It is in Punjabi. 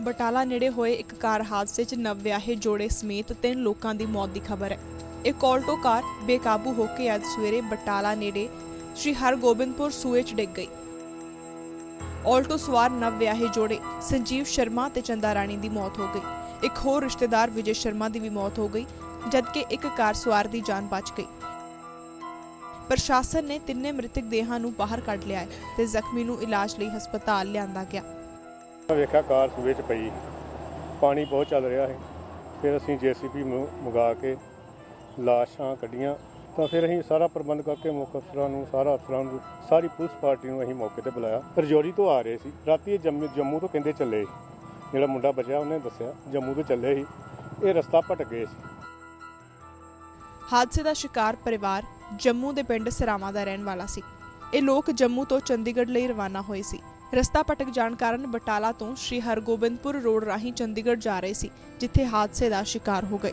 ਬਟਾਲਾ ਨੇੜੇ ਹੋਏ ਇੱਕ ਕਾਰ ਹਾਦਸੇ 'ਚ ਨਵਵਿਆਹੇ ਜੋੜੇ ਸਮੇਤ ਤਿੰਨ ਲੋਕਾਂ ਦੀ ਮੌਤ ਦੀ ਖਬਰ ਹੈ। ਇੱਕ ਆਲਟੋ ਕਾਰ ਬੇਕਾਬੂ ਹੋ ਕੇ ਅੱਜ ਸਵੇਰੇ ਬਟਾਲਾ ਨੇੜੇ ਸ਼੍ਰੀ ਹਰਗੋਬਿੰਦਪੁਰ ਸੂਏ 'ਚ ਡਿੱਗ ਗਈ। ਆਲਟੋ ਸਵਾਰ ਨਵਵਿਆਹੇ ਜੋੜੇ ਸੰਜੀਵ ਸ਼ਰਮਾ ਤੇ ਚੰਦਾ ਰਾਣੀ ਦੀ ਮੌਤ ਹੋ ਗਈ। ਇੱਕ ਹੋਰ ਰਿਸ਼ਤੇਦਾਰ ਵਿਜੇ ਸ਼ਰਮਾ ਦੀ ਵੀ ਮੌਤ ਹੋ ਗਈ, ਜਦਕਿ ਇੱਕ ਕਾਰ ਸਵਾਰ ਦੀ ਜਾਨ ਬਚ ਗਈ। ਪ੍ਰਸ਼ਾਸਨ ਨੇ ਤਿੰਨੇ ਮ੍ਰਿਤਕ ਦੇਹਾਂ ਨੂੰ ਬਾਹਰ ਕੱਢ ਲਿਆ ਹੈ ਤੇ ਜ਼ਖਮੀ ਨੂੰ ਇਲਾਜ ਲਈ ਹਸਪਤਾਲ ਲਿਆਂਦਾ ਗਿਆ। ਵੇਖਿਆ ਕਾਰ ਸੂਏ 'ਚ ਪਈ। ਪਾਣੀ ਬਹੁਤ ਚੱਲ ਰਿਹਾ ਹੈ ਫਿਰ ਅਸੀਂ ਜੀਸੀਪੀ ਮੰਗਾ ਕੇ ਲਾਸ਼ਾਂ ਕੱਢੀਆਂ। ਤਾਂ ਫਿਰ ਅਸੀਂ ਸਾਰਾ ਪ੍ਰਬੰਧ ਕਰਕੇ ਮੁੱਖ ਅਫਸਰਾਂ ਨੂੰ, ਸਾਰਾ ਅਫਸਰਾਂ ਨੂੰ, ਸਾਰੀ ਪੁਲਿਸ ਪਾਰਟੀ ਨੂੰ ਅਸੀਂ ਮੌਕੇ ਤੇ ਬੁਲਾਇਆ। ਰਜੌਰੀ ਤੋਂ ਆ ਰਹੇ ਸੀ। ਰਾਤੀ ਜੰਮੂ ਤੋਂ ਕਹਿੰਦੇ ਚੱਲੇ ਜਿਹੜਾ ਮੁੰਡਾ ਬਚਿਆ ਉਹਨੇ ਦੱਸਿਆ, ਜੰਮੂ ਤੋਂ ਚੱਲੇ ਸੀ। ਇਹ ਰਸਤਾ ਭਟਕ ਗਏ ਸੀ। ਹਾਦਸੇ ਦਾ ਸ਼ਿਕਾਰ ਪਰਿਵਾਰ ਜੰਮੂ ਦੇ ਪਿੰਡ ਸਰਾਵਾਂ ਦਾ ਰਹਿਣ ਵਾਲਾ ਸੀ। ਇਹ ਲੋਕ ਜੰਮੂ ਤੋਂ ਚੰਡੀਗੜ੍ਹ ਲਈ ਰਵਾਨਾ ਹੋਏ ਸੀ। ਰਸਤਾ ਭਟਕ ਜਾਣ ਕਾਰਨ ਬਟਾਲਾ ਤੋਂ ਸ਼੍ਰੀ ਹਰਗੋਬਿੰਦਪੁਰ ਰੋਡ ਰਾਹੀਂ ਚੰਡੀਗੜ੍ਹ ਜਾ ਰਹੇ ਸੀ, ਜਿੱਥੇ ਹਾਦਸੇ ਦਾ ਸ਼ਿਕਾਰ ਹੋ ਗਏ।